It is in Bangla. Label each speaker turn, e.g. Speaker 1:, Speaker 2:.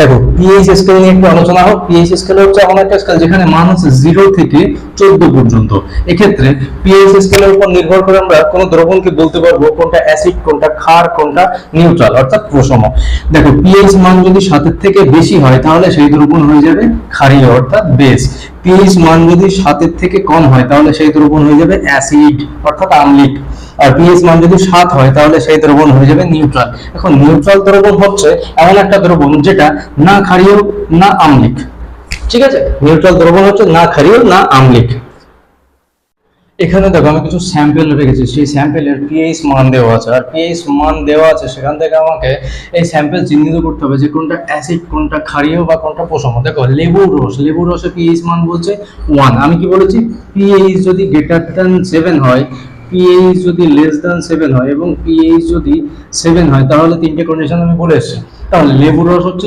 Speaker 1: দেখো পিএইচ স্কেল নিয়ে একটু আলোচনা হোক। পিএইচ স্কেল হচ্ছে এমন একটা স্কেল যেখানে মান জিরো থেকে চোদ্দ পর্যন্ত। এক্ষেত্রে পিএইচ স্কেলের উপর নির্ভর করে আমরা কোনো দ্রবণকে বলতে পারব কোনটা অ্যাসিড কোনটা ক্ষার, কোনটা নিউট্রাল অর্থাৎ প্রসম দেখো পিএইচ মান যদি সাতের থেকে বেশি হয়, তাহলে সেই দ্রবণ হয়ে যাবে ক্ষারীয়, অর্থাৎ বেস পিএইচ মান যদি সাতের থেকে কম হয়, তাহলে সেই দ্রবণ হয়ে যাবে অ্যাসিড, অর্থাৎ আম্লিক। আর পিএইচ মান যদি সাত হয়, তাহলে সেই দ্রবণ হয়ে যাবে নিউট্রাল। এখন নিউট্রাল দ্রবণ হচ্ছে এমন একটা দ্রবণ যেটা না ক্ষারীয়, না আম্লিক। ঠিক আছে? নিউট্রাল দ্রবণ হচ্ছে না ক্ষারীয়, না আম্লিক। এখানে দেখো আমি কিছু স্যাম্পেল রেখেছি। সেই স্যাম্পেলের পিএইচ মান দেওয়া আছে। আর পিএইচ মান দেওয়া আছে, সেখান থেকে আমাকে এই স্যাম্পেল চিহ্নিত করতে হবে যে কোনটা অ্যাসিড কোনটা ক্ষারীয় বা কোনটা প্রসম দেখো, লেবুর রস। লেবুর রসে পিএইচ মান বলছে ওয়ান আমি কি বলেছি? পিএইচ যদি গ্রেটার দ্যান সেভেন হয় পিএইচ যদি লেস দ্যান সেভেন হয় এবং পিএইচ যদি সেভেন হয়, তাহলে তিনটে কন্ডিশন আমি বলে এসেছি। তাহলে লেবুর রস হচ্ছে